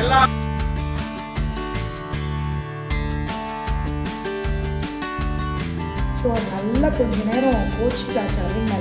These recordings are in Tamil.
எல்லா ஸோ நல்லா கொஞ்ச நேரம் கோச்சிக்கிட்டாச்சு Aravind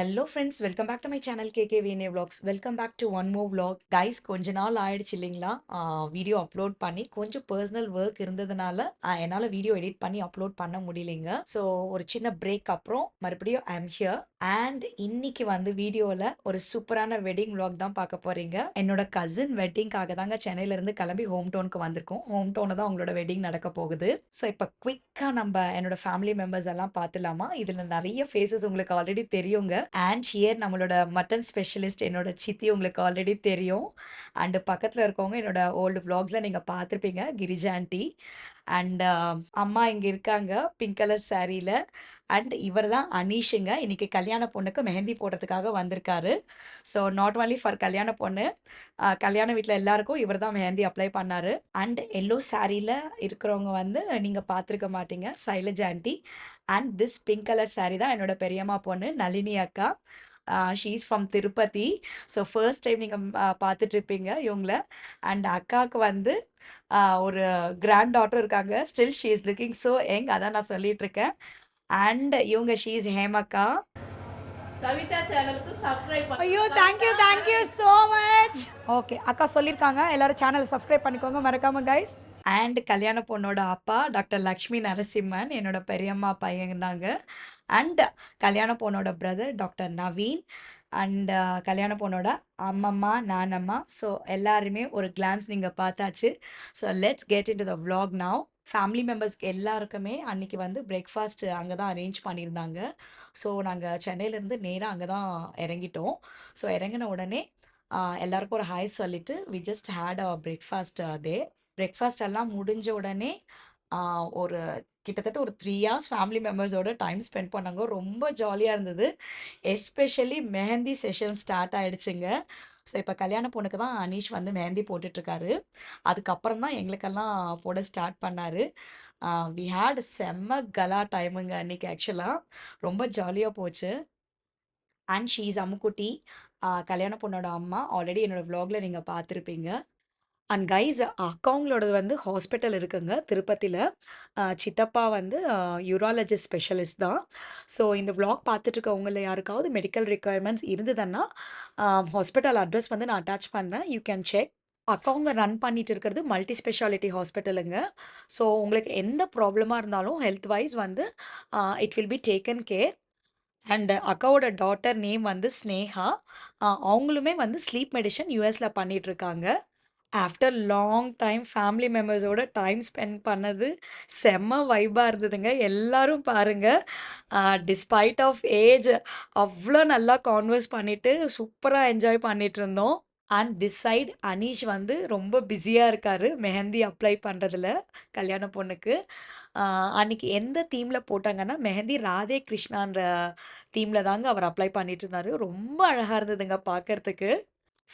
hello friends welcome back to my channel K VNA vlogs welcome back to one more vlog guys கொஞ்ச நாள் ஆயிடுச்சு இல்லைங்களா? வீடியோ அப்லோட் பண்ணி கொஞ்சம் பர்சனல் ஒர்க் இருந்ததுனால என்னால் வீடியோ எடிட் பண்ணி அப்லோட் பண்ண முடியலைங்க. ஸோ ஒரு சின்ன பிரேக் அப்புறம் மறுபடியும் ஐ எம் ஹியர் அண்ட் இன்னைக்கு வந்து வீடியோவில் ஒரு சூப்பரான வெட்டிங் விளாக் தான் பார்க்க போறீங்க. என்னோட கசின் வெட்டிங்காக தாங்க சென்னையிலேருந்து கிளம்பி ஹோம் டவுனுக்கு வந்திருக்கோம். ஹோம் டவுனில் தான் உங்களோட வெட்டிங் நடக்க போகுது. ஸோ இப்போ குவிக்காக நம்ம என்னோட ஃபேமிலி மெம்பர்ஸ் எல்லாம் பார்த்துலாமா? இதில் நிறைய ஃபேஸஸ் உங்களுக்கு ஆல்ரெடி தெரியுங்க. அண்ட் ஹியர் நம்மளோட மட்டன் ஸ்பெஷலிஸ்ட் என்னோட சித்தி உங்களுக்கு ஆல்ரெடி தெரியும். அண்டு பக்கத்தில் இருக்கவங்க என்னோட ஓல்டு வ்ளாக்ஸில் நீங்கள் பார்த்துருப்பீங்க கிரிஜா ஆண்டி அண்ட் அம்மா இங்கே இருக்காங்க பிங்க் கலர் சாரியில் அண்ட் இவர் தான் அனீஷுங்க. இன்னைக்கு கல்யாண பொண்ணுக்கு மெஹந்தி போடுறதுக்காக வந்திருக்காரு. ஸோ நாட் ஒன்லி ஃபார் கல்யாண பொண்ணு கல்யாண வீட்டில் எல்லாருக்கும் இவர் தான் மெஹந்தி அப்ளை பண்ணார். அண்ட் எல்லோ சாரியில் இருக்கிறவங்க வந்து நீங்கள் பார்த்துருக்க மாட்டீங்க. Sailaj aunty and this pink colour sari தான் என்னோட பெரியம்மா பொண்ணு நளினி அக்கா. She's from Tirupati so first time நீங்கள் பார்த்துட்ருப்பீங்க இவங்கள. அண்ட் அக்காவுக்கு வந்து ஒரு கிராண்ட் டாட்டர் இருக்காங்க. Still she is looking so young அதான் நான் சொல்லிகிட்ருக்கேன் அண்ட் இவங்க ஷீ இஸ் ஹேமக்கா. கவிதா சேனலுக்கு சப்ஸ்கிரைப் ஐயோ thank you thank you so much okay அக்கா சொல்லியிருக்காங்க எல்லாரும் சேனல் சப்ஸ்கிரைப் பண்ணிக்கோங்க மறக்காம கைஸ் அண்ட் கல்யாண பொண்ணோட அப்பா டாக்டர் லக்ஷ்மி நரசிம்மன் என்னோட பெரியம்மா பையன் தாங்க. அண்ட் கல்யாண பொண்ணோட பிரதர் டாக்டர் நவீன். அண்ட் கல்யாண பொண்ணோட அம்மம்மா நானம்மா. ஸோ எல்லாருமே ஒரு கிளான்ஸ் நீங்கள் பார்த்தாச்சு. So let's get into the vlog now. Family மெம்பர்ஸ்க்கு எல்லாருக்குமே அன்னைக்கு வந்து பிரேக்ஃபாஸ்ட் அங்கே தான் அரேஞ்ச் பண்ணியிருந்தாங்க. ஸோ நாங்கள் சென்னையிலேருந்து நேராக அங்கே தான் இறங்கிட்டோம். ஸோ இறங்கின உடனே எல்லாருக்கும் ஒரு ஹாய் சொல்லிட்டு we just had a breakfast அதே பிரேக்ஃபாஸ்ட் எல்லாம் முடிஞ்ச உடனே ஒரு கிட்டத்தட்ட ஒரு த்ரீ ஹார்ஸ் ஃபேமிலி மெம்பர்ஸோட டைம் ஸ்பெண்ட் பண்ணாங்க. ரொம்ப ஜாலியாக இருந்தது. எஸ்பெஷலி மெஹந்தி செஷன் ஸ்டார்ட் ஆகிடுச்சுங்க ஸோ இப்போ கல்யாண பொண்ணுக்கு தான் அனீஷ் வந்து மெஹந்தி போட்டுட்ருக்காரு. அதுக்கப்புறம் தான் எங்களுக்கெல்லாம் போட ஸ்டார்ட் பண்ணார். வி ஹேட் செம்ம கலா டைமுங்க அன்றைக்கி ஆக்சுவலாக ரொம்ப ஜாலியாக போச்சு. அண்ட் ஷீஸ் அம்முக்குட்டி. கல்யாண பொண்ணோட அம்மா. ஆல்ரெடி என்னோடய வ்ளாகில் நீங்கள் பார்த்துருப்பீங்க. அண்ட் கைஸ் அக்காங்களோடது வந்து ஹாஸ்பிட்டல் இருக்குங்க. திருப்பதியில் சித்தப்பா வந்து யூராலஜிஸ்ட் ஸ்பெஷலிஸ்ட் தான். ஸோ இந்த விளாக் பார்த்துட்ருக்கவங்கள யாருக்காவது மெடிக்கல் ரெக்குயர்மெண்ட்ஸ் இருந்ததுன்னா ஹாஸ்பிட்டல் அட்ரஸ் வந்து நான் அட்டாச் பண்ணுறேன் யூ கேன் செக் அக்கவுங்க ரன் பண்ணிட்டு இருக்கிறது மல்டி ஸ்பெஷாலிட்டி ஹாஸ்பிட்டலுங்க ஸோ உங்களுக்கு எந்த ப்ராப்ளமாக இருந்தாலும் ஹெல்த் வைஸ் வந்து it will be taken care and அக்காவோட டாட்டர் நேம் வந்து ஸ்னேகா. அவங்களுமே வந்து ஸ்லீப் மெடிஷன் யூஎஸில் பண்ணிகிட்ருக்காங்க இருக்காங்க. ஆஃப்டர் லாங் டைம் ஃபேமிலி மெம்பர்ஸோட டைம் ஸ்பெண்ட் பண்ணது செம்ம வைபாக இருந்ததுங்க. எல்லாரும் பாருங்க. டிஸ்பைட் ஆஃப் ஏஜ் அவ்வளோ நல்லா கான்வர்ஸ் பண்ணிவிட்டு சூப்பராக என்ஜாய் பண்ணிட்டு இருந்தோம். அண்ட் திஸ் சைட் அனீஷ் வந்து ரொம்ப பிஸியாக இருக்கார் மெஹந்தி அப்ளை பண்ணுறதுல கல்யாண பொண்ணுக்கு. அன்றைக்கி எந்த தீமில் போட்டாங்கன்னா மெஹந்தி ராதே கிருஷ்ணான்ற தீமில் தாங்க அவர் அப்ளை பண்ணிட்டு இருந்தார். ரொம்ப அழகாக இருந்ததுங்க பார்க்கறதுக்கு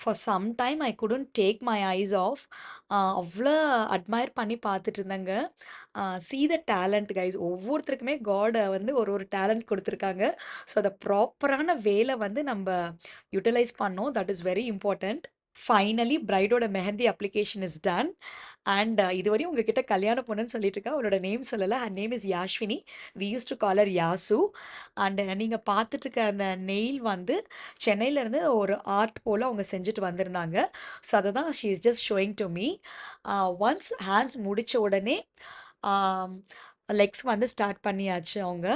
for some time I couldn't take my eyes off அவ்வளோ அட்மையர் பண்ணி பார்த்துட்டு இருந்தேங்க. சீ த டேலண்ட் கைஸ் ஒவ்வொருத்தருக்குமே காடை வந்து ஒரு ஒரு டேலண்ட் கொடுத்துருக்காங்க. ஸோ அதை ப்ராப்பரான வேலை வந்து நம்ம யூட்டிலைஸ் பண்ணோம். That is very important finally பிரைடோட mehndi application is done and இதுவரையும் உங்ககிட்ட கல்யாண பொண்ணுன்னு சொல்லிட்டு இருக்கா அவரோட நேம் சொல்லலை her name is Yashwini we use to call her Yasu and uh, நீங்கள் பார்த்துட்டு இருக்க அந்த நெயில் வந்து சென்னையிலேருந்து ஒரு ஆர்ட் போல் அவங்க செஞ்சுட்டு வந்திருந்தாங்க. ஸோ அதை தான் she is just showing to me once hands முடித்த உடனே um, லெக்ஸ் வந்து ஸ்டார்ட் பண்ணியாச்சு அவங்க.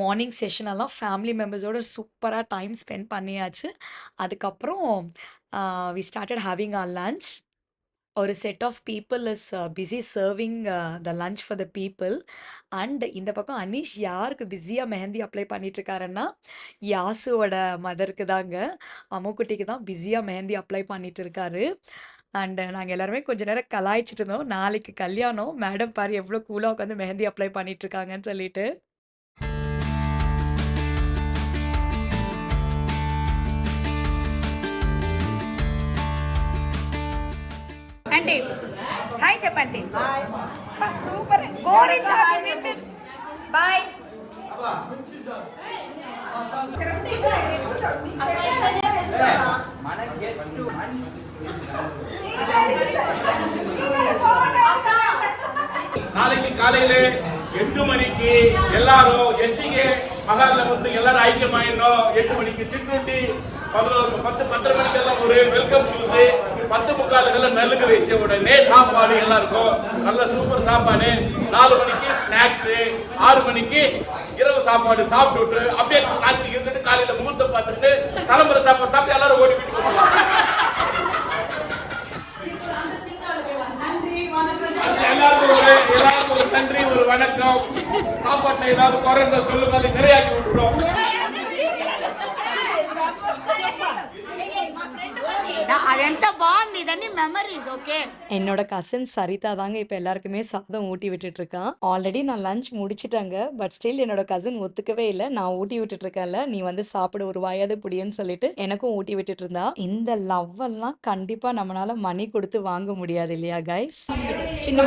மார்னிங் செஷனெல்லாம் ஃபேமிலி மெம்பர்ஸோட சூப்பராக டைம் ஸ்பெண்ட் பண்ணியாச்சு. அதுக்கப்புறம் we started having our lunch ஒரு set of people is busy serving the lunch for the people and இந்த பக்கம் அனீஷ் யாருக்கு பிஸியாக மெஹந்தி அப்ளை பண்ணிட்டுருக்காருன்னா யாசுவோட மதருக்கு தாங்க. அம்முக்குட்டிக்கு தான் பிஸியாக மெஹந்தி அப்ளை பண்ணிட்டு இருக்காரு அண்டு நாங்கள் எல்லாருமே கொஞ்ச நேரம் கலாய்ச்சிட்டு இருந்தோம். நாளைக்கு கல்யாணம். மேடம் பாரு எவ்வளோ கூலாக உட்காந்து மெஹந்தி அப்ளை பண்ணிகிட்ருக்காங்கன்னு சொல்லிட்டு. ఆంటీ హాయ్ చెప్పండి సూపర్ గోరింటా బాయ్ நாளைக்கு காலையில எட்டு மணிக்கு எல்லாரும் எஸ்சிகே மகால்ல வந்து எல்லாரும் ஐக்கியமாயிடணும். எட்டு மணிக்கு சிற்றுண்டி பதினோரு பத்து பத்தரை மணிக்கெல்லாம் ஒரு வெல்கம் ஜூஸ் பத்து முக்காலுக்கெல்லாம் நலுங்கு வச்ச உடனே சாப்பாடு எல்லாம் இருக்கும். நல்ல சூப்பர் சாப்பாடு. நாலு மணிக்கு ஸ்நாக்ஸ் ஆறு மணிக்கு இரவு சாப்பாடு சாப்பிட்டுட்டு அப்படியே ராத்திரி இருந்துட்டு காலையில முகூர்த்தம் பார்த்துட்டு கிளம்புற சாப்பாடு சாப்பிட்டு எல்லாரும் ஓடி வீட்டுக்கு எல்லாருக்கும் ஒரு எல்லாருக்கும் ஒரு நன்றி ஒரு வணக்கம். சாப்பாட்டுல ஏதாவது குறைந்த சொல்லுங்க அதை நிறையாக்கி விட்டுறோம் என்னோட கசின் சரிதா தாங்க இப்போ எல்லாருக்குமே சாதம் ஊட்டி விட்டுட்டு இருக்கான் ஆல்ரெடி நான் லஞ்ச் முடிச்சிட்டாங்க பட் ஸ்டில் என்னோட கசின் ஒத்துக்கவே இல்லை. நான் ஊட்டி விட்டுட்டு இருக்கேன்ல நீ வந்து சாப்பிட ஒரு வாயாவது புடியன்னு சொல்லிட்டு எனக்கும் ஊட்டி விட்டுட்டு இருந்தா இந்த லவ் எல்லாம் கண்டிப்பா நம்மளால மணி கொடுத்து வாங்க முடியாது இல்லையா கைஸ் சின்ன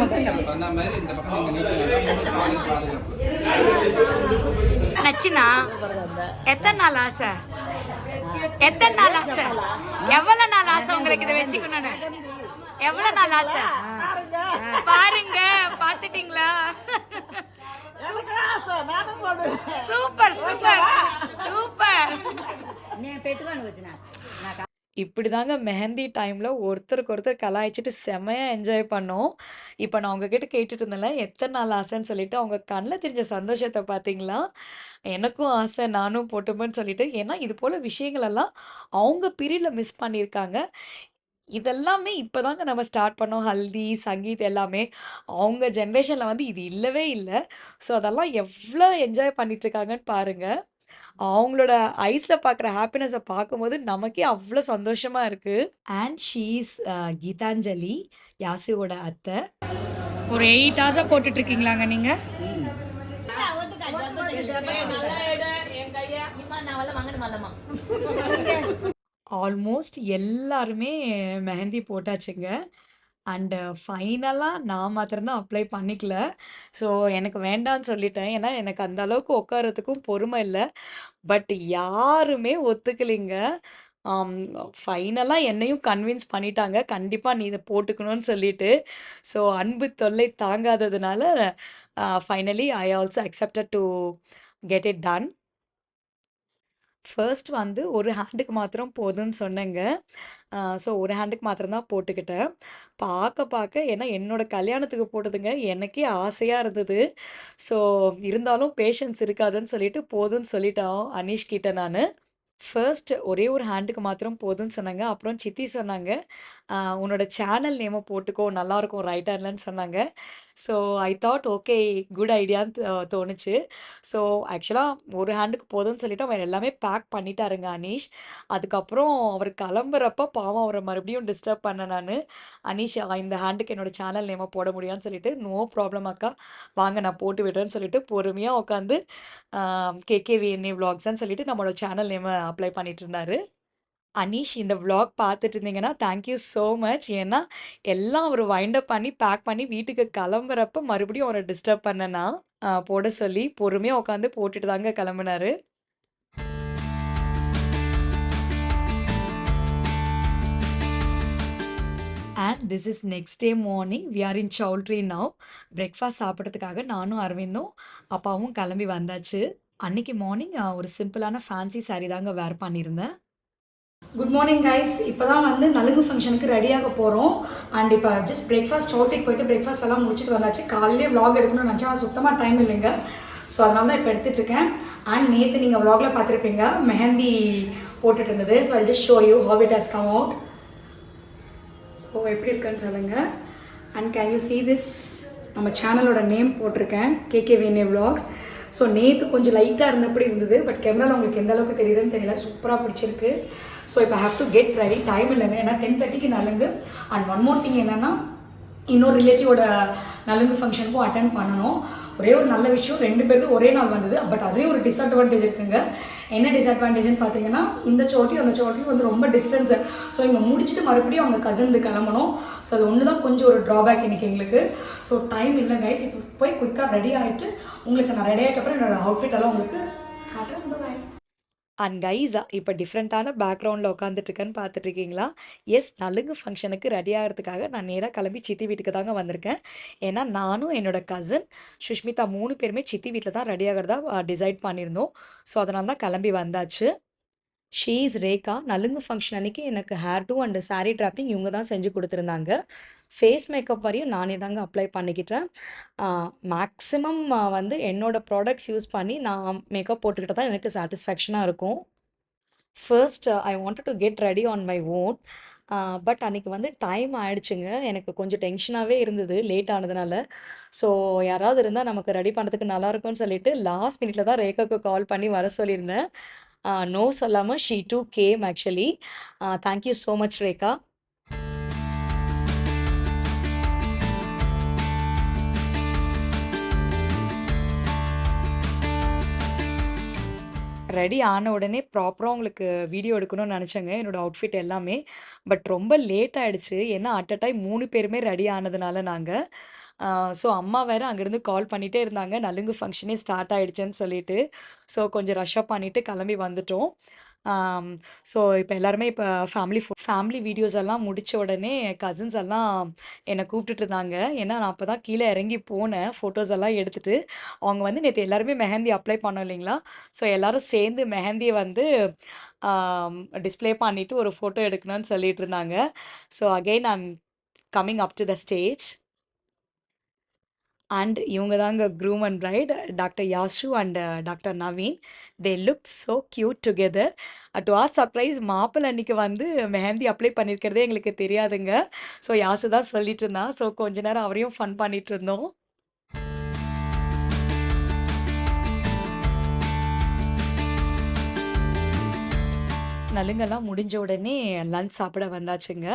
நச்சினா எத்தனை நாள் ஆசை? எத்தனை நாள் ஆசை எவ்வளவு நாள் ஆசை உங்களுக்கு இதை வச்சுக்கணும்னு எவ்வளவு நாள் ஆசை பாருங்க பாத்துட்டீங்களா சூப்பர் சூப்பர் சூப்பர் నేను పెట్టుకొని వచ్చిన నాకు இப்படிதாங்க மெஹந்தி டைமில் ஒருத்தருக்கு ஒருத்தர் கலாய்ச்சிட்டு செமையா என்ஜாய் பண்ணோம். இப்போ நான் உங்ககிட்ட கேட்டுட்டு இருந்தேன்ல எத்தனை நாள் ஆசைன்னு சொல்லிட்டு அவங்க கண்ணில் தெரிஞ்ச சந்தோஷத்தை பார்த்தீங்களா எனக்கும் ஆசை நானும் போட்டுப்பேன்னு சொல்லிட்டு. ஏன்னா இது போல விஷயங்கள் எல்லாம் அவங்க பீரியடில் மிஸ் பண்ணியிருக்காங்க. இதெல்லாமே இப்போதாங்க நம்ம ஸ்டார்ட் பண்ணோம். ஹல்தி சங்கீத் எல்லாமே. அவங்க ஜென்ரேஷனில் வந்து இது இல்லவே இல்லை. ஸோ அதெல்லாம் எவ்வளோ என்ஜாய் பண்ணிட்டு இருக்காங்கன்னு பாருங்க. அவங்களோட ஐஸில் பார்க்குற ஹாப்பினஸை பார்க்கும்போது நமக்கே அவ்வளோ சந்தோஷமா இருக்கு. அண்ட் ஷீஸ் கீதாஞ்சலி யாசுவோட அத்தை. ஒரு எயிட் ஹவர்ஸாக போட்டுட்டு இருக்கீங்களாங்க நீங்க? ஆல்மோஸ்ட் எல்லாருமே மெஹந்தி போட்டாச்சுங்க. அண்டு ஃபைனலாக நான் மாத்திரம்தான் அப்ளை பண்ணிக்கல. ஸோ எனக்கு வேண்டான்னு சொல்லிட்டேன். ஏன்னா எனக்கு அந்த அளவுக்கு உட்காரத்துக்கும் பொறுமை இல்லை. பட் யாருமே ஒத்துக்கலைங்க. ஃபைனலாக என்னையும் கன்வின்ஸ் பண்ணிட்டாங்க. கண்டிப்பாக நீ இதை போட்டுக்கணும்னு சொல்லிட்டு. ஸோ அன்பு தொல்லை தாங்காததுனால finally I also accepted to get it done. First வந்து ஒரு ஹேண்டுக்கு மாத்திரம் போதும்னு சொன்னேங்க. ஸோ ஒரு ஹேண்டுக்கு மாத்திரம் தான் போட்டுக்கிட்டேன். பார்க்க பார்க்க ஏன்னா என்னோட கல்யாணத்துக்கு போட்டதுங்க எனக்கே ஆசையாக இருந்தது. ஸோ இருந்தாலும் பேஷன்ஸ் இருக்காதுன்னு சொல்லிட்டு போதும்னு சொல்லிட்டோம் அனீஷ் கிட்ட நான். ஃபர்ஸ்ட் ஒரே ஒரு ஹேண்டுக்கு மாத்திரம் போதும்னு சொன்னாங்க. அப்புறம் சித்தி சொன்னாங்க உன்னோட சேனல் நேமை போட்டுக்கோ நல்லாயிருக்கும் ரைட் சொன்னாங்க. So I thought okay good ஐடியான்னு தோணுச்சு. ஸோ ஆக்சுவலாக ஒரு ஹேண்டுக்கு போதும்னு சொல்லிட்டு அவர் எல்லாமே பேக் பண்ணிட்டாருங்க அனீஷ். அதுக்கப்புறம் அவர் கிளம்புறப்ப பாவம் அவரை மறுபடியும் டிஸ்டர்ப் பண்ண நான். அனீஷ் இந்த ஹேண்டுக்கு என்னோட சேனல் நேமை போட முடியான்னு சொல்லிட்டு நோ ப்ராப்ளம் அக்கா. வாங்க நான் போட்டு விடுறேன்னு சொல்லிட்டு பொறுமையாக உட்காந்து கேகேவிஎன்ஏ விளாக்ஸ்ன்னு சொல்லிட்டு நம்மளோட சேனல் நேமை அப்ளை பண்ணிட்டு இருந்தாரு. அனீஷ் இந்த விளாக் பார்த்துட்டு இருந்தீங்கன்னா தேங்க்யூ ஸோ மச் ஏன்னா எல்லாம் அவர் வைண்டப் பண்ணி பேக் பண்ணி வீட்டுக்கு கிளம்புறப்ப மறுபடியும் அவரை டிஸ்டர்ப் பண்ணனா போட சொல்லி பொறுமையாக உட்காந்து போட்டுட்டு தாங்க கிளம்புனாரு. And this is next day morning we are in choultry now breakfast சாப்பிட்றதுக்காக நானும் அரவிந்தும் அப்பாவும் கிளம்பி வந்தாச்சு. அன்னைக்கு மார்னிங் ஒரு சிம்பிளான ஃபேன்சி saree தாங்க வேர் பண்ணியிருந்தேன். குட் மார்னிங் கைஸ் இப்போ தான் வந்து நலுங்கு ஃபங்க்ஷனுக்கு ரெடியாக போகிறோம் அண்ட் இப்போ ஜஸ்ட் பிரேக்ஃபாஸ்ட் ஹோட்டலுக்கு போயிட்டு பிரேக்ஃபாஸ்ட் எல்லாம் முடிச்சுட்டு வந்தாச்சு. காலையிலே vlog எடுக்கணும்னு நினச்சா ஆனால் சுத்தமாக டைம் இல்லைங்க. ஸோ அதனால தான் இப்போ எடுத்துட்ருக்கேன் அண்ட் நேற்று நீங்கள் vlogல பார்த்துருப்பீங்க மெஹந்தி போட்டுட்டு இருந்தது. So I just show you how it has come out so எப்படி இருக்குன்னு சொல்லுங்கள் and can you see this நம்ம சேனலோட நேம் போட்டிருக்கேன் கேகே வேணே வ்ளாக்ஸ் ஸோ நேற்று கொஞ்சம் லைட்டாக இருந்தபடி இருந்தது பட் கேமராவில் உங்களுக்கு எந்த அளவுக்கு தெரியுதுன்னு தெரியல. சூப்பராக பிடிச்சிருக்கு. ஸோ இப்போ have to get ready time இல்லைங்க ஏன்னா டென் தேர்ட்டிக்கு நலுங்கு. அண்ட் ஒன் மோர் திங் என்னென்னா இன்னொரு ரிலேட்டிவோட நலுங்கு ஃபங்க்ஷனுக்கும் அட்டன் பண்ணணும். ஒரே ஒரு நல்ல விஷயம் ரெண்டு பேருக்கும் ஒரே நாள் வந்தது. பட் அதுலேயும் ஒரு டிஸ்அட்வான்டேஜ் இருக்குங்க. என்ன டிஸ்அட்வான்டேஜ்னு பார்த்தீங்கன்னா இந்த சோட்டியும் அந்த சோட்டியும் வந்து ரொம்ப டிஸ்டன்ஸு ஸோ இங்கே முடிச்சுட்டு மறுபடியும் அவங்க கசந்து கிளம்பணும். ஸோ அது ஒன்று தான் கொஞ்சம் ஒரு ட்ராபேக் இன்றைக்கி எங்களுக்கு. ஸோ டைம் இல்லை கைஸ் இப்போ போய் குயிக்காக ரெடி ஆகிட்டு உங்களுக்கு நான் ரெடி ஆகிட்ட அப்புறம் என்னோடய அவுட்ஃபிட் எல்லாம் உங்களுக்கு காட்டுறேன். பாய் அண்ட் கைஸா இப்போ டிஃப்ரெண்ட்டான பேக்ரவுண்டில் உட்காந்துட்டுருக்கேன்னு பார்த்துட்ருக்கீங்களா எஸ் நலுங்கு ஃபங்க்ஷனுக்கு ரெடி ஆகிறதுக்காக நான் நேராக கிளம்பி சித்தி வீட்டுக்கு தாங்க வந்திருக்கேன். ஏன்னா நானும் என்னோட கசின் சுஷ்மிதா மூணு பேருமே சித்தி வீட்டில் தான் ரெடி ஆகிறதா டிசைட் பண்ணியிருந்தோம். ஸோ அதனால தான் கிளம்பி வந்தாச்சு. ஷீஸ் ரேகா நலுங்கு ஃபங்க்ஷன் அன்றைக்கி எனக்கு hair do and sari draping இவங்க தான் செஞ்சு கொடுத்துருந்தாங்க. ஃபேஸ் மேக்கப் வரையும் நானே தாங்க அப்ளை பண்ணிக்கிட்டேன். மேக்ஸிமம் வந்து என்னோட ப்ராடக்ட்ஸ் யூஸ் பண்ணி நான் மேக்கப் போட்டுக்கிட்டு தான் எனக்கு சாட்டிஸ்ஃபேக்ஷனாக இருக்கும். First I want to get ready on my own but அன்றைக்கி வந்து டைம் ஆயிடுச்சுங்க. எனக்கு கொஞ்சம் டென்ஷனாகவே இருந்தது லேட் ஆனதுனால. ஸோ யாராவது இருந்தால் நமக்கு ரெடி பண்ணுறதுக்கு நல்லாயிருக்கும்னு சொல்லிட்டு லாஸ்ட் மினிட்ல தான் ரேகாவுக்கு கால் பண்ணி வர சொல்லியிருந்தேன். நோ சொல்லாமல் she too came actually. Thank you so much Rekha. Ready ஆன உடனே ப்ராப்பராக உங்களுக்கு வீடியோ எடுக்கணும்னு நினச்சேங்க என்னோட அவுட்ஃபிட் எல்லாமே. பட் ரொம்ப லேட் ஆகிடுச்சு ஏன்னா அட் அ டைம் மூணு பேருமே ரெடி ஆனதுனால நாங்கள் ஸோ அம்மா வேறு அங்கேருந்து கால் பண்ணிகிட்டே இருந்தாங்க. நலுங்கு ஃபங்க்ஷனே ஸ்டார்ட் ஆகிடுச்சுன்னு சொல்லிட்டு. ஸோ கொஞ்சம் ரஷ்அப் பண்ணிவிட்டு கிளம்பி வந்துட்டோம். ஸோ இப்போ எல்லாருமே இப்போ ஃபேமிலி ஃபேமிலி வீடியோஸ் எல்லாம் முடித்த உடனே கசின்ஸ் எல்லாம் என்னை கூப்பிட்டுட்டு இருந்தாங்க. ஏன்னா நான் அப்போ தான் கீழே இறங்கி போனேன். ஃபோட்டோஸ் எல்லாம் எடுத்துகிட்டு அவங்க வந்து நேற்று எல்லாருமே மெஹந்தி அப்ளை பண்ணோம் இல்லைங்களா? ஸோ எல்லோரும் சேர்ந்து மெஹந்தியை வந்து டிஸ்ப்ளே பண்ணிவிட்டு ஒரு ஃபோட்டோ எடுக்கணும்னு சொல்லிட்டு இருந்தாங்க. So again I'm coming up to the stage and இவங்க தாங்க groom and bride doctor Yashu and doctor Naveen they look so cute together to our surprise மாப்பிள்ளை அன்னைக்கு வந்து மெஹந்தி அப்ளை பண்ணியிருக்கிறதே எங்களுக்கு தெரியாதுங்க. ஸோ யாசு தான் சொல்லிட்டு இருந்தான். ஸோ கொஞ்ச நேரம் அவரையும் ஃபன் பண்ணிட்டு இருந்தோம். நலுங்கெல்லாம் முடிஞ்ச உடனே லஞ்ச் சாப்பிட வந்தாச்சுங்க.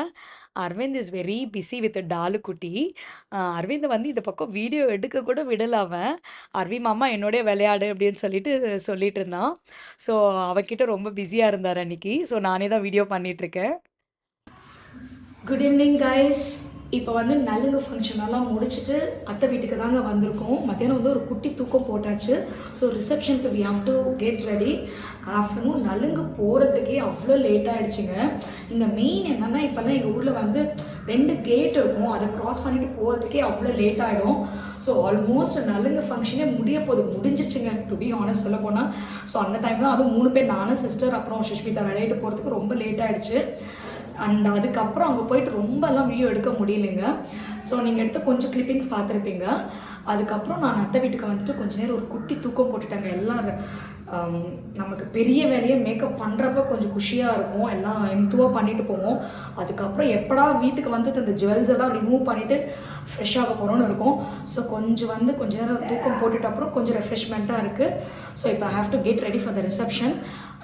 Aravind is very busy with Dalu குட்டி. அரவிந்த் வந்து இந்த பக்கம் வீடியோ எடுக்க கூட விடல அவன். அரவி மாமா என்னோடய விளையாடு அப்படின்னு சொல்லிட்டு சொல்லிட்டு இருந்தான். ஸோ அவகிட்ட ரொம்ப பிஸியாக இருந்தார் அன்னைக்கு. ஸோ நானே தான் வீடியோ பண்ணிகிட்ருக்கேன் குட் ஈவினிங் கைஸ் இப்போ வந்து நலுங்கு ஃபங்க்ஷன் எல்லாம் முடிச்சுட்டு அத்தை வீட்டுக்கு தாங்க வந்திருக்கோம். மத்தியானம் வந்து ஒரு குட்டி தூக்கம் போட்டாச்சு. ஸோ ரிசப்ஷனுக்கு we have to get ready afternoon நலுங்கு போகிறதுக்கே அவ்வளோ லேட் ஆகிடுச்சிங்க இந்த மெயின் என்னென்னா இப்போல்லாம் எங்கள் ஊரில் வந்து ரெண்டு கேட் இருக்கும். அதை க்ராஸ் பண்ணிட்டு போகிறதுக்கே அவ்வளோ லேட் ஆகிடும் ஸோ ஆல்மோஸ்ட் நலுங்கு ஃபங்க்ஷனே முடிய போது முடிஞ்சிச்சுங்க. டு பி ஆனஸ்ட் சொல்ல போனால் ஸோ அந்த டைம் தான் அதுவும் மூணு பேர் நானும் சிஸ்டர் அப்புறம் சுஷ்மிதா விளையாட்டு போகிறதுக்கு ரொம்ப லேட் ஆகிடுச்சு அண்ட் அதுக்கப்புறம் அங்கே போயிட்டு ரொம்பலாம் வீடியோ எடுக்க முடியலைங்க. ஸோ நீங்கள் எடுத்த கொஞ்சம் கிளிப்பிங்ஸ் பார்த்துருப்பீங்க. அதுக்கப்புறம் நான் அத்தை வீட்டுக்கு வந்துட்டு கொஞ்ச நேரம் ஒரு குட்டி தூக்கம் போட்டுட்டாங்க. எல்லாம் um, நமக்கு பெரிய வேலையை மேக்கப் பண்ணுறப்ப கொஞ்சம் குஷியாக இருக்கும். எல்லாம் எந்துவாக பண்ணிட்டு போவோம். அதுக்கப்புறம் எப்படா வீட்டுக்கு வந்துட்டு அந்த ஜுவல்ஸ் எல்லாம் ரிமூவ் பண்ணிவிட்டு ஃப்ரெஷ்ஷாக போகிறோன்னு இருக்கும். ஸோ கொஞ்சம் வந்து கொஞ்ச நேரம் தூக்கம் போட்டுட்டு அப்புறம் கொஞ்சம் ரெஃப்ரெஷ்மெண்ட்டாக இருக்குது ஸோ இப்போ have to get ready for the reception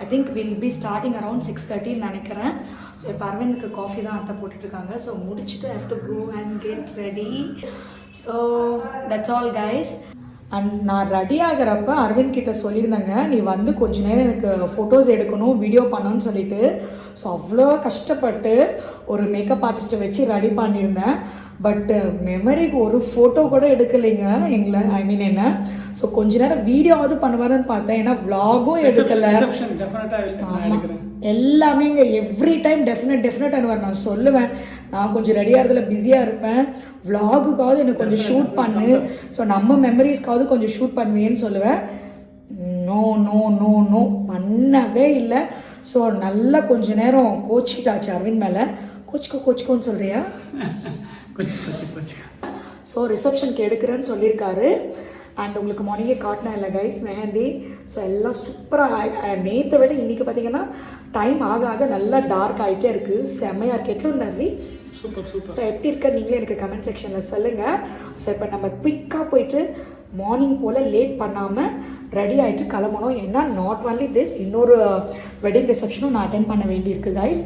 I think will be starting around six தேர்ட்டின்னு நினைக்கிறேன். ஸோ இப்போ அரவிந்துக்கு காஃபி தான் அத்தை போட்டுட்ருக்காங்க. ஸோ முடிச்சுட்டு have to go and get ready so that's all guys and நான் ரெடி ஆகிறப்ப அரவிந்த் கிட்ட சொல்லியிருந்தேங்க நீ வந்து கொஞ்ச நேரம் எனக்கு ஃபோட்டோஸ் எடுக்கணும் வீடியோ பண்ணணும்னு சொல்லிட்டு. ஸோ அவ்வளோ கஷ்டப்பட்டு ஒரு மேக்கப் ஆர்டிஸ்ட்டை வச்சு ரெடி பண்ணியிருந்தேன். பட் மெமரிக்கு ஒரு ஃபோட்டோ கூட எடுக்கலைங்க. எங்களை ஐ மீன் என்ன? ஸோ கொஞ்ச நேரம் வீடியோவாவது பண்ணுவாருன்னு பார்த்தேன். ஏன்னா vlog-உம் எடுக்கலை. எல்லாமே இங்கே எவ்ரி டைம் டெஃபினட் டெஃபினட் அனுவார். நான் சொல்லுவேன். நான் கொஞ்சம் ரெடி ஆகிறதுல பிஸியாக இருப்பேன். Vlog-க்காவது எனக்கு கொஞ்சம் ஷூட் பண்ணு. ஸோ நம்ம மெமரிஸ்க்காவது கொஞ்சம் ஷூட் பண்ணுவேன்னு சொல்லுவேன். நோ நோ நோ நோ பண்ணவே இல்லை. ஸோ நல்லா கொஞ்ச நேரம் கோச்சிக்கிட்டாச்சு அரவிந்த் மேலே. கோச்சிக்கோ கோச்சிக்கோன்னு சொல்கிறியா ஸோ ரிசப்ஷனுக்கு எடுக்கிறேன்னு சொல்லியிருக்காரு அண்ட் உங்களுக்கு மார்னிங்கே காட்டினேன் இல்லை கைஸ் மெஹந்தி. ஸோ எல்லாம் சூப்பராக நேற்றை விட இன்றைக்கி பார்த்தீங்கன்னா டைம் ஆக ஆக நல்லா டார்க் ஆகிட்டே இருக்குது செம்மையாக இருக்கு. எட்ல இருந்தா அருவி சூப்பர் சூப்பர் ஸோ எப்படி இருக்க நீங்களே எனக்கு கமெண்ட் செக்ஷனில் சொல்லுங்கள் ஸோ இப்போ நம்ம குயிக்காக போயிட்டு மார்னிங் போல் லேட் பண்ணாமல் ரெடி ஆகிட்டு கிளம்பணும். ஏன்னா நாட் ஒன்லி திஸ் இன்னொரு வெட்டிங் ரிசப்ஷனும் நான் அட்டன் பண்ண வேண்டியிருக்கு கைஸ்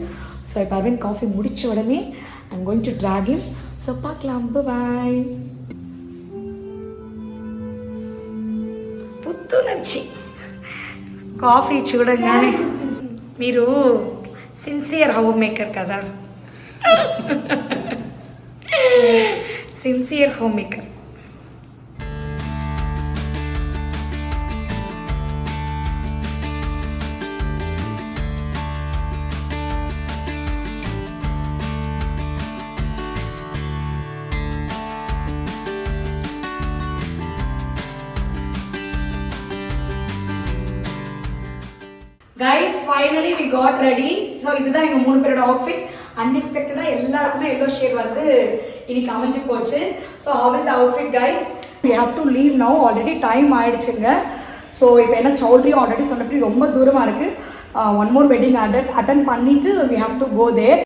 ஸோ இப்போ அரவிந்த் காஃபி முடித்த உடனே I'm going to drag him. So paklam, bye bye. పొద్దు నుంచి కాఫీ చూడగానే మీరు సిన్సియర్ హోమ్ మేకర్ కదా sincere home maker guys finally we got ready so இதுதான் எங்கள் மூணு பேரோட அவுட்ஃபிட் அன்எக்ஸ்பெக்டடாக எல்லாருக்குமே எல்லோ ஷேட் வந்து இன்னைக்கு அமைஞ்சு போச்சு. So how is outfit guys we have to leave now already time ஆயிடுச்சுங்க. ஸோ இப்போ என்ன சௌல்ட்ரியும் ஆல்ரெடி சொன்னபடி ரொம்ப தூரமாக இருக்குது one more wedding attend attend பண்ணிவிட்டு we have to go there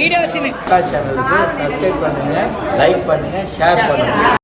video வச்சுக்கோங்க சேனலுக்கு சப்ஸ்கிரைப் பண்ணுங்க லைக் பண்ணுங்க ஷேர் பண்ணுங்க.